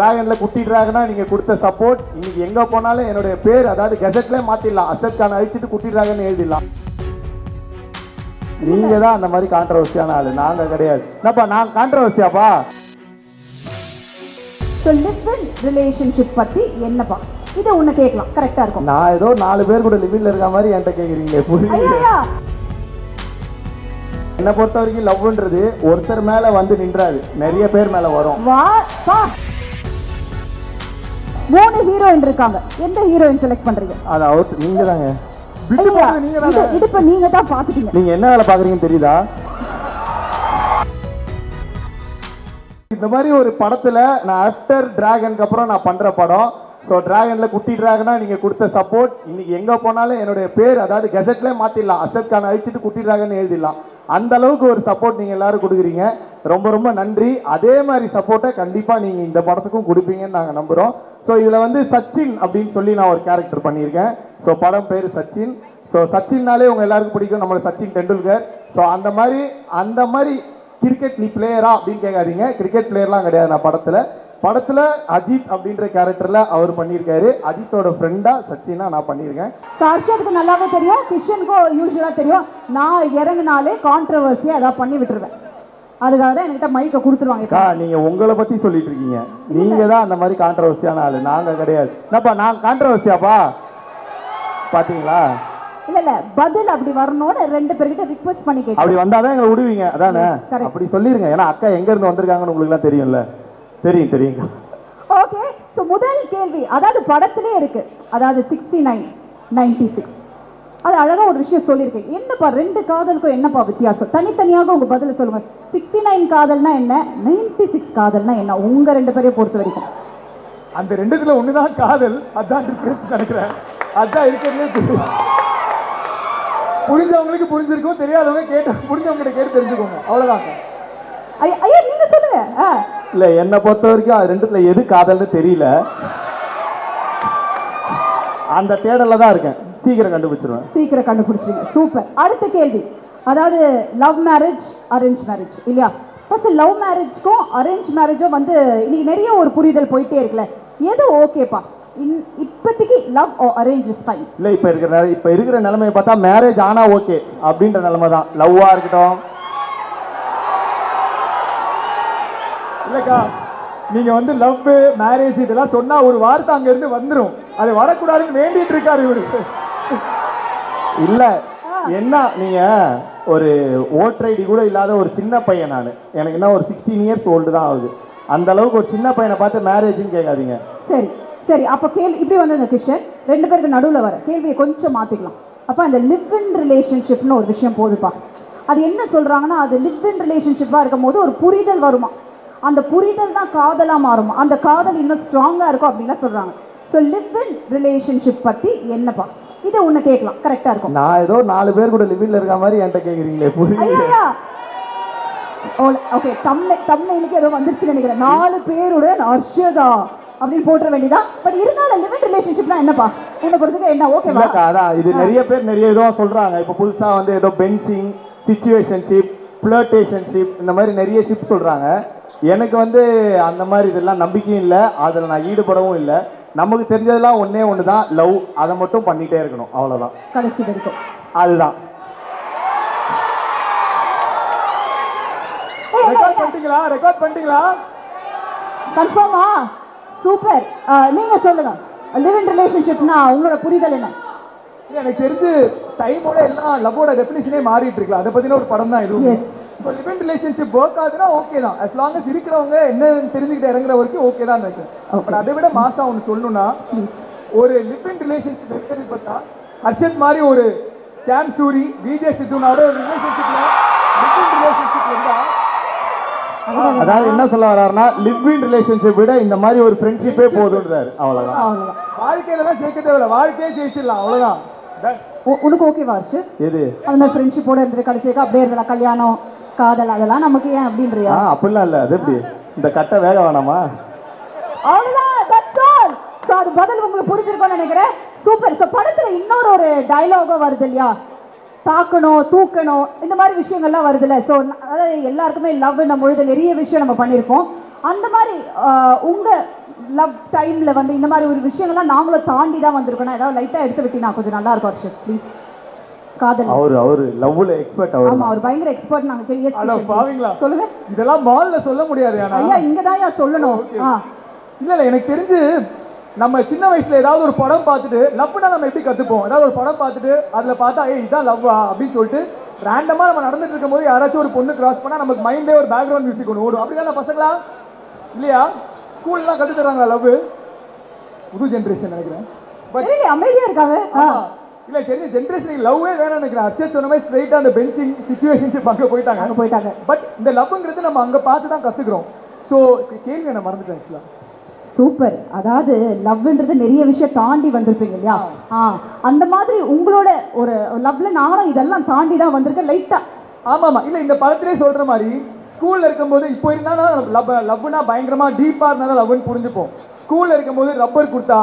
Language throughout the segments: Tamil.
டிராகன்ல குட்டி டிராகனா நீங்க கொடுத்த சப்போர்ட் இன்னைக்கு எங்க போனாலும் என்னுடைய பேர் அதாவது கெசட்ல மாத்திடலாம். அசத் கான் அழிச்சிட்டு குட்டி டிராகன் எழுதிடலாம். நீங்க தான் அந்த மாதிரி கான்ட்ரவர்சியான ஆளு. நாங்க கிடையாது. என்னப்பா நான் கான்ட்ரவர்சியாப்பா ஸோ லிவ் ரிலேஷன்ஷிப் பற்றி என்னப்பா? இதை ஒன்று கேட்கலாம். கரெக்டாக இருக்கும். நான் ஏதோ நாலு பேர் கூட லிவிங்ல இருக்க மாதிரி என்கிட்ட கேக்குறீங்க. புரியல என்னை பொறுத்த வரைக்கும் லவ்ன்றது ஒருத்தர் மேல வந்து நின்றாது. நிறைய பேர் மேல வரும். வா! மூணு ஹீரோயின் இருக்காங்க. எந்த ஹீரோயின் செலக்ட் பண்றீங்க? அது அவுட் நீங்க தாங்க போறது நீங்க தானே இது இப்ப நீங்க தான் பாத்துட்டீங்க. நீங்க என்ன வேலை பாக்குறீங்கன்னு தெரியுதா? இந்த மாதிரி ஒரு படத்துல நான் ஆஃப்டர் டிராகனுக்கு அப்புறம் நான் பண்ற படம். ஸோ டிராகன்ல குட்டி டிராகனா நீங்க கொடுத்த சப்போர்ட் இன்னைக்கு எங்க போனாலும் என்னுடைய பேர் அதாவது கெசட்ல மாத்திடலாம். அசத் கான் அழிச்சிட்டு குட்டி டிராகன் எழுதிடலாம். அந்த அளவுக்கு ஒரு சப்போர்ட் நீங்க எல்லாரும் கொடுக்குறீங்க. ரொம்ப ரொம்ப நன்றி. அதே மாதிரி சப்போர்ட்டை கண்டிப்பா நீங்க இந்த படத்துக்கும் கொடுப்பீங்கன்னு நாங்க நம்புறோம். ஸோ இதுல வந்து சச்சின் அப்படின்னு சொல்லி நான் ஒரு கேரக்டர் பண்ணியிருக்கேன். ஸோ படம் பேர் சச்சின். ஸோ சச்சின்னாலே உங்க எல்லாருக்கும் பிடிக்கும். நம்மள சச்சின் டெண்டுல்கர். ஸோ அந்த மாதிரி அந்த மாதிரி கிரிக்கெட் நீ பிளேயரா அப்படின்னு கேட்காதீங்க. கிரிக்கெட் பிளேயர்லாம் கிடையாது நான் படத்துல. படத்துல அஜித் அப்படின்ற கேரக்டர்ல அவர் பண்ணியிருக்காரு. அஜித்தோட ஃப்ரெண்டா சச்சினா நான் பண்ணியிருக்கேன். ஹர்ஷத்துக்கு நல்லாவே தெரியும் கிஷனுக்கும் யூஸ்வலாக தெரியும். நான் இறங்குனாலே கான்ட்ரவர்சியாக ஏதாவது பண்ணி விட்டுருவேன். அதுக்காக தான் என்கிட்ட மைக்கை கொடுத்துருவாங்க நீங்க உங்களை பத்தி சொல்லிட்டு இருக்கீங்க. நீங்க தான் அந்த மாதிரி கான்ட்ரவர்சியான ஆளு. நாங்க கிடையாது. என்னப்பா நான் கான்ட்ரவர்சியாப்பா பாத்தீங்களா? இல்ல இல்ல. பதில் அப்படி வரணும்னு ரெண்டு பேர்கிட்ட ரிக்வெஸ்ட் பண்ணி அப்படி வந்தாதான் எங்களை விடுவீங்க. அதானே. அப்படி சொல்லிருங்க. ஏன்னா அக்கா எங்க இருந்து வந்திருக்காங்கன்னு உங்களுக்கு எல்லாம் தெரியும்ல. தெரியும் தெரியுங்க ஓகே ஸோ முதல் கேள்வி அதாவது படத்திலே இருக்கு. அதாவது சிக்ஸ்டி நைன் நைன்டி சிக்ஸ் அது அழகா ஒரு விஷயம் சொல்லியிருக்கேன் என்னப்பா ரெண்டு காதலுக்கும் என்னப்பா வித்தியாசம்? தனித்தனியாக உங்க பதில சொல்லுங்க. சிக்ஸ்டி நைன் காதல்னா என்ன? நைன்டி சிக்ஸ் காதல்னா என்ன? உங்க ரெண்டு பேரையும் பொறுத்த வரைக்கும். அந்த ரெண்டுத்துல ஒண்ணுதான் காதல் அதான் டிஃபரன்ஸ் நினைக்கிறேன். அதான் இருக்கிறதுலே புரியும் புரிஞ்சவங்களுக்கு புரிஞ்சிருக்கும் தெரியாதவங்க கேட்டு புரிஞ்சவங்க கேட்டு தெரிஞ்சுக்கோங்க. அவ்வளவுதான். ஐயா நீங்க சொல்லுங்க. இல்ல என்னை பொறுத்த வரைக்கும் அது ரெண்டுத்துல எது காதல்னு தெரியல. அந்த தேடல தான் இருக்கேன். சீக்கிரம் கண்டுபிடிச்சிருவேன். சீக்கிரம் கண்டுபிடிச்சிங்க சூப்பர். அடுத்த கேள்வி. அதாவது லவ் மேரேஜ் அரேஞ்ச் மேரேஜ் இல்லையா? ஃபர்ஸ்ட் லவ் மேரேஜ்க்கும் அரேஞ்ச் மேரேஜும் வந்து இன்னைக்கு நிறைய ஒரு புரிதல் போயிட்டே இருக்குல்ல. எது ஓகேப்பா? இப்போதைக்கு love or arrange is fine இல்ல இப்ப இருக்கிற இப்ப இருக்கிற நிலைமையை பார்த்தா மேரேஜ் ஆனா ஓகே அப்படின்ற நிலைமை தான். லவ்வா இருக்கட்டும் இல்லக்கா நீங்க வந்து லவ் மேரேஜ் இதெல்லாம் சொன்னா ஒரு வார்த்தை அங்க இருந்து வந்துரும். அது வரக்கூடாதுன்னு வேண்டிட்டு இருக்காரு இவரு. இல்ல என்ன நீங்க ஒரு ஓட்டர் ஐடி கூட இல்லாத ஒரு சின்ன பையன் நான். எனக்கு என்ன ஒரு சிக்ஸ்டீன் இயர்ஸ் ஓல்டு தான் ஆகுது. அந்த அளவுக்கு ஒரு சின்ன பையனை பார்த்து மேரேஜ்னு கேட்காதீங்க சரி சரி அப்போ கேள்வி இப்படி வந்தது கிஷன் ரெண்டு பேருக்கு நடுவில் வர கேள்வியை கொஞ்சம் மாற்றிக்கலாம் அப்போ அந்த லிவ் இன் ரிலேஷன்ஷிப்னு ஒரு விஷயம் போகுதுப்பா அது என்ன சொல்கிறாங்கன்னா அது லிவ் இன் ரிலேஷன்ஷிப்பாக இருக்கும் போது ஒரு புரிதல் வருமா? அந்த புரிதல் தான் காதலாக மாறுமா. அந்த காதல் இன்னும் ஸ்ட்ராங்காக இருக்கும் அப்படின்லாம் சொல்கிறாங்க ஸோ லிவ் இன் ரிலேஷன்ஷிப் பற்றி என்னப்பா? இதை ஒன்று கேட்கலாம். கரெக்டாக இருக்கும். நான் ஏதோ நாலு பேர் கூட லிவிங்ல இருக்க மாதிரி என்கிட்ட கேக்குறீங்களே புரியல ஓகே தம்மை தம்மையிலுக்கு ஏதோ வந்துருச்சுன்னு நினைக்கிறேன். நாலு பேருடன் அர்ஷதா அப்படின்னு போட்டுற வேண்டியதா? பட் இருந்தாலும் லிவிங் ரிலேஷன்ஷிப்னா என்னப்பா? என்ன பொறுத்துக்க என்ன? ஓகேவா அதான் இது நிறைய பேர் நிறைய இதுவா சொல்றாங்க. இப்போ புதுசா வந்து ஏதோ பெஞ்சிங் சிச்சுவேஷன்ஷிப் ஃப்ளர்டேஷன்ஷிப் இந்த மாதிரி நிறைய ஷிப் சொல்றாங்க. எனக்கு வந்து அந்த மாதிரி இதெல்லாம் நம்பிக்கையும் இல்லை. அதில் நான் ஈடுபடவும் இல்லை. நமக்கு தெரிஞ்சதெல்லாம் ஒண்ணே ஒன்று தான் லவ் அதை மட்டும் பண்ணிட்டே இருக்கணும். அவ்வளோதான் கடைசி வரைக்கும். அதுதான். ரெக்கார்ட் பண்ணிட்டீங்களா? ரெக்கார்ட் பண்ணிட்டீங்களா? கன்ஃபார்மா சூப்பர் நீங்க சொல்லுங்க. லிவிங் ரிலேஷன்ஷிப்னா உங்களோட புரிதல் என்ன? எனக்கு தெரிஞ்சு டைமோட எல்லாம் லவ்வோட டெஃபினிஷனே மாறிட்டு இருக்கலாம். அதை பத்தின ஒரு படம் தான் Yes. So live in relationship work ஆகுதுன்னா ஓகே தான். As long as இருக்கிறவங்க என்ன தெரிஞ்சுக்கிட்டு இறங்குற வரைக்கும் ஓகே தான் Okay. பட் அதை விட மாசா ஒன்று சொல்லணும்னா ஒரு லிவ் இன் ரிலேஷன்ஷிப் இருக்கிறது பார்த்தா ஹர்ஷத் மாதிரி ஒரு சாம் சூரி விஜய் சித்துனோட ஒரு ரிலேஷன்ஷிப்ல லிவ் இன் ரிலேஷன்ஷிப் இருந்தா அதாவது என்ன சொல்ல வர்றாருன்னா லிவ் இன் ரிலேஷன்ஷிப் விட இந்த மாதிரி ஒரு ஃப்ரெண்ட்ஷிப்பே போதுன்றாரு அவ்வளோதான் அவ்வளோதான் வாழ்க்கையிலலாம் ஜெயிக்க தேவையில்ல. வாழ்க்கையே ஜெயிச்சிடலாம். அவ்வளவுதான். உனக்கு ஓகேவா ஹர்ஷ்? எது? அந்த மாதிரி ஃப்ரெண்ட்ஷிப்போட இருந்துட்டு கடைசியாக அப்படியே இருந்தலாம் கல்யாணம் காதல் அதெல்லாம் நமக்கு ஏன் அப்படின்றியா? அப்படிலாம் இல்லை. அது எப்படி? இந்த கட்டை வேக வேணாமா? அவ்வளவுதான் தட்ஸ் ஆல் ஸோ அது பதில் உங்களுக்கு புரிஞ்சிருக்கும்னு நினைக்கிறேன். சூப்பர் ஸோ படத்துல இன்னொரு ஒரு டயலாகும் வருது இல்லையா? தாக்கணும் தூக்கணும் இந்த மாதிரி விஷயங்கள்லாம் வருதுல்ல. ஸோ அதாவது எல்லாருக்குமே லவ்ன்னும் பொழுது நிறைய விஷயம் நம்ம பண்ணியிருப்போம். அந்த மாதிரி ஆஹ், உங்க லவ் டைம்ல வந்து இந்த மாதிரி ஒரு விஷயங்கள்லாம் நாங்களும் தாண்டி தான் வந்திருக்கோம் ஏதாவது லைட்டா எடுத்து விட்டீங்கன்னா கொஞ்சம் நல்லா இருக்கும் ஹர்ஷத் ப்ளீஸ் காதல். அவரு அவரு லவ்ல எக்ஸ்பர்ட் அவர். ஆமா அவர் பயங்கர எக்ஸ்பர்ட் நாங்க கேள்வி அட பாவீங்களா? சொல்லுங்க. இதெல்லாம் மால்ல சொல்ல முடியாது ஆனா ஐயா இங்க தான் சொல்லணும் இல்ல இல்ல எனக்கு தெரிஞ்சு நம்ம சின்ன வயசுல ஏதாவது ஒரு படம் பார்த்துட்டு லவ்னா நம்ம எப்படி கத்துப்போம்? ஏதாவது ஒரு படம் பார்த்துட்டு அதுல பார்த்தா ஏய் இதான் லவ்வா அப்படின்னு சொல்லிட்டு ரேண்டமா நம்ம நடந்துட்டு இருக்கும்போது யாராச்சும் ஒரு பொண்ணு கிராஸ் பண்ணா நமக்கு மைண்ட்ல ஒரு பேக்ரவுண்ட் மியூசிக் ஒன்று ஓடும். அப்படிதானே பசங்களா? இல்லையா? ஸ்கூல்லாம் கத்து தராங்களா லவ் புது ஜென்ரேஷன் நினைக்கிறேன். பட் அமைதியா இருக்காங்க. இல்ல தெரிஞ்ச ஜென்ரேஷன் லவ்வே வேணாம்னு நினைக்கிறேன். அர்ஷத் சொன்ன மாதிரி ஸ்ட்ரைட்டா அந்த பென்சிங் சிச்சுவேஷன்ஷிப் அங்க போயிட்டாங்க. அங்க போயிட்டாங்க. பட் இந்த லவ்ங்கிறது நம்ம அங்க பார்த்து தான் கத்துக்கிறோம். ஸோ கேள்வி நான் மறந்துட்டேன் ஆக்சுவலா சூப்பர். அதாவது லவ்ன்றது நிறைய விஷயம் தாண்டி வந்திருப்பீங்க இல்லையா? ஆ. அந்த மாதிரி உங்களோட ஒரு லவ்ல நானும் இதெல்லாம் தாண்டி தான் வந்திருக்கேன் லைட்டா ஆமா ஆமா இல்ல இந்த படத்திலே சொல்ற மாதிரி ஸ்கூல்ல இருக்கும்போது இப்போ இருந்தா லவ் லவ்னா பயங்கரமா டீப்பா இருந்தா லவ்னு புரிஞ்சுப்போம். ஸ்கூல்ல இருக்கும்போது ரப்பர் கொடுத்தா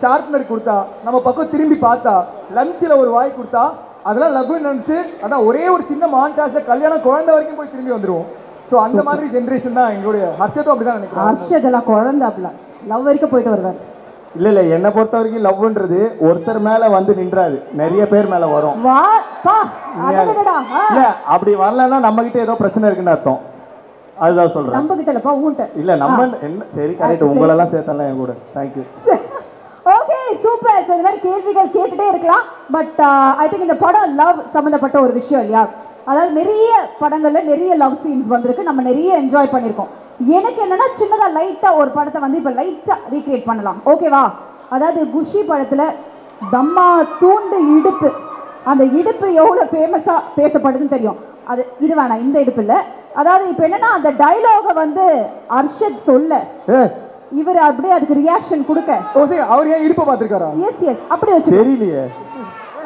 ஷார்ப்னர் கொடுத்தா நம்ம பக்கம் திரும்பி பார்த்தா லஞ்சில் ஒரு வாய் கொடுத்தா அதெல்லாம் லவ்னு நினைச்சு அதான் ஒரே ஒரு சின்ன மான்டாஸ்ல கல்யாணம் குழந்தை வரைக்கும் போய் திரும்பி வந்துருவோம். ஸோ அந்த மாதிரி ஜென்ரேஷன் தான் எங்களுடைய ஹர்ஷத்தும் அப்படிதான் நினைக்கிறேன் ஹர்ஷத் எல்லாம் குழந்தை அப்பல லவ் வரைக்கும் போயிட்டு வருவார். இல்ல இல்ல என்னை பொறுத்த வரைக்கும் லவ்ன்றது ஒருத்தர் மேல வந்து நின்றாது நிறைய பேர் மேல வரும். இல்ல அப்படி வரலன்னா நம்ம கிட்ட ஏதோ பிரச்சனை இருக்குன்னு அர்த்தம். அதுதான் சொல்றேன். நம்ம கிட்ட இல்லப்பா ஊன்ட்ட இல்ல நம்ம என்ன? சரி கரெக்ட். உங்களெல்லாம் சேர்த்தலாம் என் கூட. Thank you okay super. ஸோ இந்த மாதிரி கேள்விகள் கேட்டுட்டே இருக்கலாம். பட் ஐ திங்க் இந்த படம் லவ் சம்மந்தப்பட்ட ஒரு விஷயம் இல்லையா? அதாவது நிறைய படங்கள்ல நிறைய லவ் சீன்ஸ் வந்திருக்கு. நம்ம நிறைய என்ஜாய் பண்ணியிருக்கோம். எனக்கு என்னன்னா சின்னதா லைட்டா ஒரு படத்தை வந்து இப்போ லைட்டா ரீக்ரியேட் பண்ணலாம். ஓகேவா அதாவது குஷி படத்துல தம்மா தூண்டு இடுப்பு. அந்த இடுப்பு எவ்வளோ ஃபேமஸாக பேசப்படுதுன்னு தெரியும். அது இது வேணாம் இந்த இடுப்பு இல்லை. அதாவது இப்போ என்னன்னா அந்த டைலாகை வந்து அர்ஷத் சொல்ல. இவர் அப்படியே அதுக்கு ரியாக்ஷன் கொடுக்க. ஓ சரி அவர் ஏன் இடுப்பை பார்த்துருக்காரா? எஸ் எஸ் அப்படி வச்சு தெரியலையே.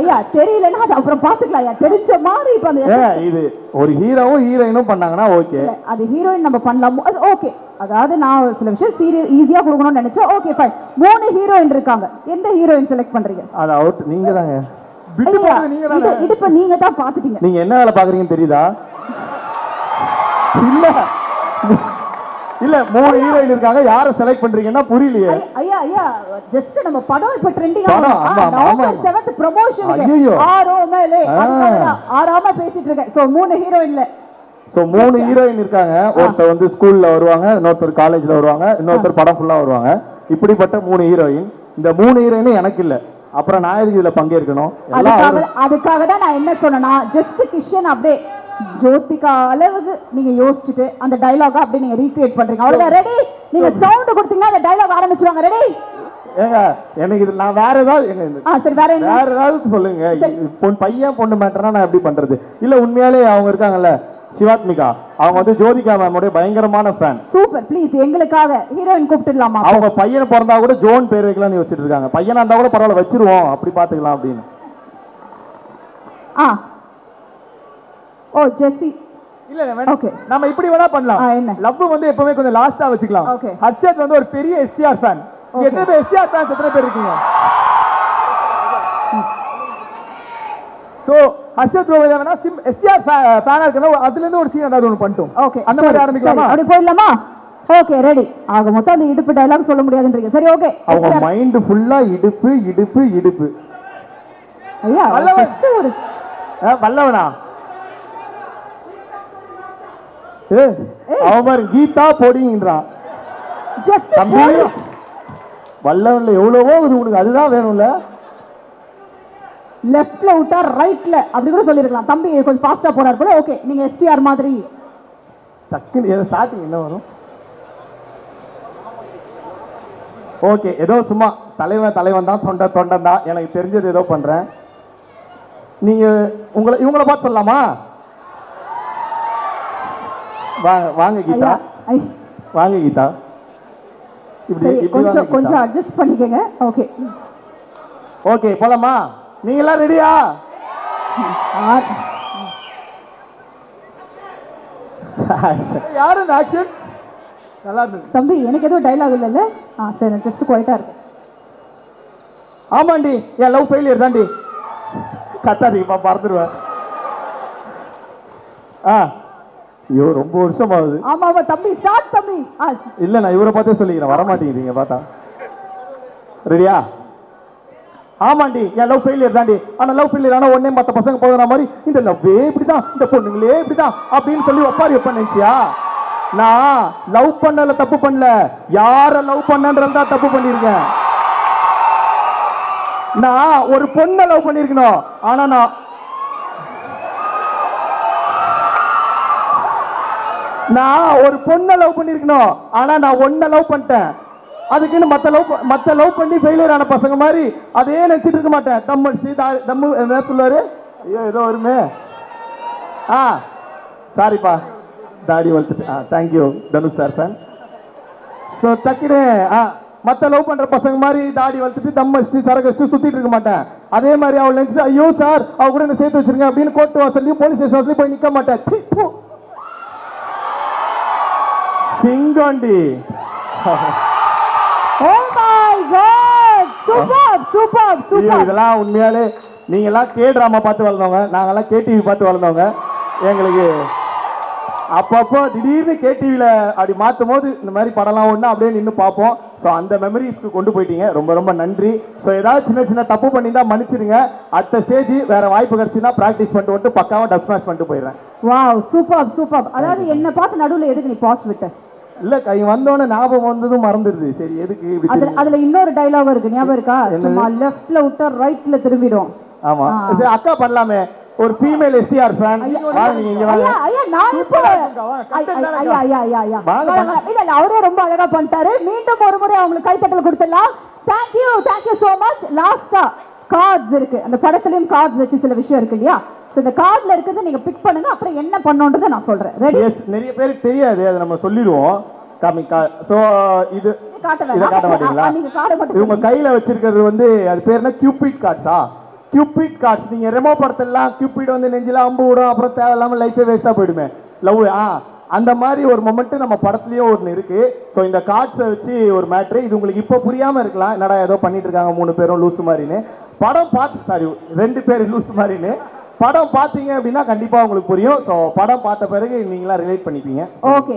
ஐயா தெரியலன்னா அது அப்புறம் பாத்துக்கலாம் ஐயா. தெரிஞ்ச மாதிரி இப்ப அந்த இது ஒரு ஹீரோவும் ஹீரோயினும் பண்ணாங்கன்னா ஓகே அது ஹீரோயின் நம்ம பண்ணலாம்? ஓகே அதாவது நான் சில விஷயம் சீரியஸ் ஈஸியா கொடுக்கணும்னு நினைச்சேன். ஓகே ஃபைன் மூணு ஹீரோயின் இருக்காங்க. எந்த ஹீரோயின் செலக்ட் பண்றீங்க? அது அவுட் நீங்க தாங்க இடுப்ப நீங்க தான் பாத்துட்டீங்க நீங்க என்ன வேலை பாக்குறீங்கன்னு தெரியுதா? இல்ல. இல்ல மூணு ஹீரோயின் இருக்காங்க. யாரை செலக்ட் பண்றீங்கன்னா புரியலையே. ஐயா ஐயா ஜஸ்ட் நம்ம படம் இப்ப ட்ரெண்டிங் நவம்பர் ஆமா. செவன்த் ப்ரமோஷனுக்கு ஐயையோ. ஆரோ மேலே ஆ. ஆறாம பேசிட்டு இருக்கேன். சோ மூணு ஹீரோயின்ல சோ மூணு ஹீரோயின் இருக்காங்க. ஒருத்தர் வந்து ஸ்கூல்ல வருவாங்க இன்னொருத்தர் காலேஜ்ல வருவாங்க இன்னொருத்தர் படம் ஃபுல்லா வருவாங்க. இப்படிப்பட்ட மூணு ஹீரோயின் இந்த மூணு ஹீரோயினும் எனக்கு இல்ல. அப்புறம் நான் எதுக்கு இதுல பங்கேற்கணும் அதுக்காக அதுக்காக தான் நான் என்ன சொன்னேன்னா ஜஸ்ட் கிஷன் அப்படியே ஜோதிகா அளவுக்கு நீங்க யோசிச்சுட்டு அந்த டயலாக அப்படியே நீங்க ரீக்ரியேட் பண்றீங்க. அவ்வளவுதான். ரெடி நீங்க சவுண்ட் கொடுத்தீங்கன்னா அந்த டயலாக் ஆரம்பிச்சிருவாங்க. ரெடி ஏங்க எனக்கு இது நான் வேற ஏதாவது எங்க சரி வேற என்ன? வேற ஏதாவது சொல்லுங்க. பொன் பையன் பொண்ணு மேட்டர்னா நான் எப்படி பண்றது? இல்ல உண்மையாலே அவங்க இருக்காங்கல்ல. சிவாத்மிகா. அவங்க வந்து ஜோதிகா மேமோட பயங்கரமான ஃபேன் சூப்பர் ப்ளீஸ் எங்களுக்காக ஹீரோயின் கூப்பிட்டுடலாமா? அவங்க பையன் பிறந்தா கூட ஜோன் பேர் வைக்கலாம்னு யோசிச்சுட்டு இருக்காங்க. பையனா இருந்தா கூட பரவாயில்ல வச்சிருவோம். அப்படி பாத்துக்கலாம் அப்படின்னு. ஆ. ஓ ஜெஸ்ஸி. இல்ல Okay. நம்ம இப்படி வேணா பண்ணலாம். என்ன? லவ் வந்து எப்பவுமே கொஞ்சம் லாஸ்டா வச்சுக்கலாம். Okay. ஹர்ஷத் வந்து ஒரு பெரிய எஸ்டிஆர் ஃபேன் Okay. எத்தனை பேர் எஸ்டிஆர் ஃபேன்ஸ் எத்தனை பேர் இருக்கீங்க? ஹர்ஷத் ப்ரோ வேணா சிம் எஸ்டிஆர் ஃபேனா இருக்கனா அதுல இருந்து ஒரு சீன் ஏதாவது ஒன்று பண்ணிட்டோம். ஓகே அந்த மாதிரி ஆரம்பிக்கலாமா? அப்படி போயிடலாமா? ஓகே ரெடி ஆக மொத்தம் அந்த இடுப்பு டயலாக் சொல்ல முடியாதுன்றீங்க. சரி ஓகே அவங்க மைண்ட் ஃபுல்லா இடுப்பு இடுப்பு இடுப்பு. ஐயா just ஒரு வல்லவனா? ஏ அவன் பாரு கீதா பொடிங்கிறான் ஜஸ்ட் வல்லவன்ல எவ்வளவோ இது உனக்கு அதுதான் வேணும்ல? லெஃப்ட்ல விட்டா ரைட்ல அப்படி கூட சொல்லிருக்கலாம் தம்பி கொஞ்சம் ஃபாஸ்டா போறாரு போல. ஓகே நீங்க எஸ்டிஆர் மாதிரி. டக்குன்னு ஸ்டார்டிங் என்ன வரும்? ஓகே ஏதோ சும்மா தலைவன் தலைவன் தான் தொண்டை தொண்டன் தான். எனக்கு தெரிஞ்சது ஏதோ பண்றேன். நீங்க உங்களை இவங்கள பார்த்து சொல்லலாமா? வாங்க வாங்க கீதா. வாங்க கீதா. கொஞ்சம். கொஞ்சம் அட்ஜஸ்ட் பண்ணிக்கங்க. ஓகே ஓகே போலாமா? நீங்க எல்லாம் ரெடியா யாரு ஆக்ஷன் நல்லா இருந்தது. தம்பி எனக்கு எதுவும் டைலாக் இல்லைல்ல? ஆ சரி ஜஸ்ட் குவைட்டா இருக்கு ஆமாண்டி என் லவ் ஃபெயிலியர் தாண்டி. கத்தாதீங்கப்பா பறந்துடுவேன் ஆ ஐயோ ரொம்ப வருஷம் ஆகுது ஆமா ஆமா தம்பி ஸ்டார்ட் தம்பி இல்ல நான் இவரை பார்த்தே சொல்லிக்கிறேன். வர மாட்டேங்கிறீங்க பார்த்தா. ரெடியா ஆமாண்டி என் லவ் ஃபெயிலியர் தாண்டி. ஆனால் லவ் ஃபெயிலியர் ஆனால் ஒன்னே மற்ற பசங்க போகிற மாதிரி இந்த லவ்வே இப்படிதான் இந்த பொண்ணுங்களே இப்படி தான் அப்படின்னு சொல்லி ஒப்பாரி வைப்பேன் நான் லவ் பண்ணல தப்பு பண்ணல. யாரை லவ் பண்ணன்றது தான் தப்பு பண்ணியிருக்கேன். நான் ஒரு பொண்ணை லவ் பண்ணியிருக்கணும். ஆனால் நான் நான் ஒரு பொண்ணை லவ் பண்ணியிருக்கணும். ஆனா நான் ஒன்ன லவ் பண்ணிட்டேன். அதுக்குன்னு மத்த லவ் மத்த லவ் பண்ணி ஃபெயிலியர் ஆன பசங்க மாதிரி அதே நினைச்சிட்டு இருக்க மாட்டேன். தம் ஸ்ரீ தா- தம்மு என்ன சொல்லுவாரு? ஐயோ ஏதோ வருமே. ஆ சாரிப்பா தாடி வளர்த்துட்டு ஆ thank you Dhanush sir fan so டக்குனு ஆ மற்ற லவ் பண்ணுற பசங்க மாதிரி தாடி வளர்த்துட்டு தம் அடிச்சுட்டு சரக்கு சுற்றிட்டு இருக்க மாட்டேன். அதே மாதிரி அவள் நினச்சிட்டு ஐயோ சார் அவ கூட என்ன சேர்த்து வச்சிருங்க அப்படின்னு கோர்ட் வாசல்லையும் போலீஸ் ஸ்டேஷன் வாசலையும் போய் நிற்க மாட்டேன். சீ, போ. சிங்கோண்டி. ஓ சூப்பர் சூப்பர் சூப்பர் இதெல்லாம் உண்மையாலே நீங்க எல்லாம் கே டிராமா பார்த்து வளர்ந்தவங்க. நாங்கெல்லாம் கேடிவி பார்த்து வளர்ந்தவங்க. எங்களுக்கு அப்பப்போ திடீர்னு கேடிவியில் அப்படி மாற்றும் போது இந்த மாதிரி படம்லாம் ஒன்று அப்படியே நின்று பார்ப்போம். ஸோ அந்த மெமரிஸ்க்கு கொண்டு போயிட்டீங்க. ரொம்ப ரொம்ப நன்றி. ஸோ ஏதாவது சின்ன சின்ன தப்பு பண்ணியிருந்தா மன்னிச்சிடுங்க. அடுத்த ஸ்டேஜ் வேற வாய்ப்பு கிடைச்சுன்னா ப்ராக்டிஸ் பண்ணிட்டு வந்துட்டு பக்காவாக டப் ஸ்மாஷ் பண்ணிட்டு போயிடுறேன். வாவ் சூப்பர் சூப்பர் அதாவது என்ன பார்த்து நடுவுல எதுக்கு நீ பாஸ் விட்ட? இல்லை கை வந்தோடனே ஞாபகம் வந்ததும் மறந்துடுது. சரி எதுக்கு இப்படி அதுல அதுல இன்னொரு டைலாக் இருக்கு ஞாபகம் இருக்கா? சும்மா லெஃப்ட்ல விட்டா ரைட்ல திரும்பிடும். ஆமா. சரி அக்கா பண்ணலாமே. ஒரு ஃபீமேல் எஸ்டிஆர் ஃபேன் நீங்க இங்க வாங்க. ஐயா நான் இப்போ. ஐயா ஐயா ஐயா ஐயா. இல்ல இல்ல அவரே ரொம்ப அழகா பண்ணிட்டாரு. மீண்டும் ஒரு முறை அவங்களுக்கு கைத்தட்டல் கொடுத்துடலாம். Thank you thank you so much லாஸ்டா கார்ட்ஸ் இருக்கு. அந்த படத்துலயும் கார்ட்ஸ் வச்சு சில விஷயம் இருக்கு இல்லையா? ஸோ இந்த கார்டில் இருக்கிறத நீங்க பிக் பண்ணுங்க. அப்புறம் என்ன பண்ணணுன்றதை நான் சொல்றேன். ரெடி எஸ் நிறைய பேருக்கு தெரியாது. அதை நம்ம சொல்லிடுவோம். காமி ஸோ இது இதை காட்ட மாட்டீங்களா? இவங்க கையில வச்சிருக்கிறது வந்து அது பேர் என்ன? கியூபிட் கார்ட்ஸா கியூபிட் கார்ட்ஸ் நீங்க ரெமோ படத்தெல்லாம் கியூபிட் வந்து நெஞ்சில அம்பு விடும். அப்புறம் தேவையில்லாம லைஃபே வேஸ்டா போயிடுமே. லவ் ஆ. அந்த மாதிரி ஒரு மொமெண்ட் நம்ம படத்துலயும் ஒன்று இருக்கு. ஸோ இந்த கார்ட்ஸை வச்சு ஒரு மேட்ரு இது உங்களுக்கு இப்போ புரியாம இருக்கலாம். என்னடா ஏதோ பண்ணிட்டு இருக்காங்க மூணு பேரும் லூசு மாதிரின்னு. படம் பார்த்து சாரி ரெண்டு பேர் லூசு மாதிரின்னு. படம் பார்த்தீங்க அப்படின்னா கண்டிப்பா உங்களுக்கு புரியும். ஸோ படம் பார்த்த பிறகு நீங்களா ரிலேட் பண்ணிப்பீங்க. ஓகே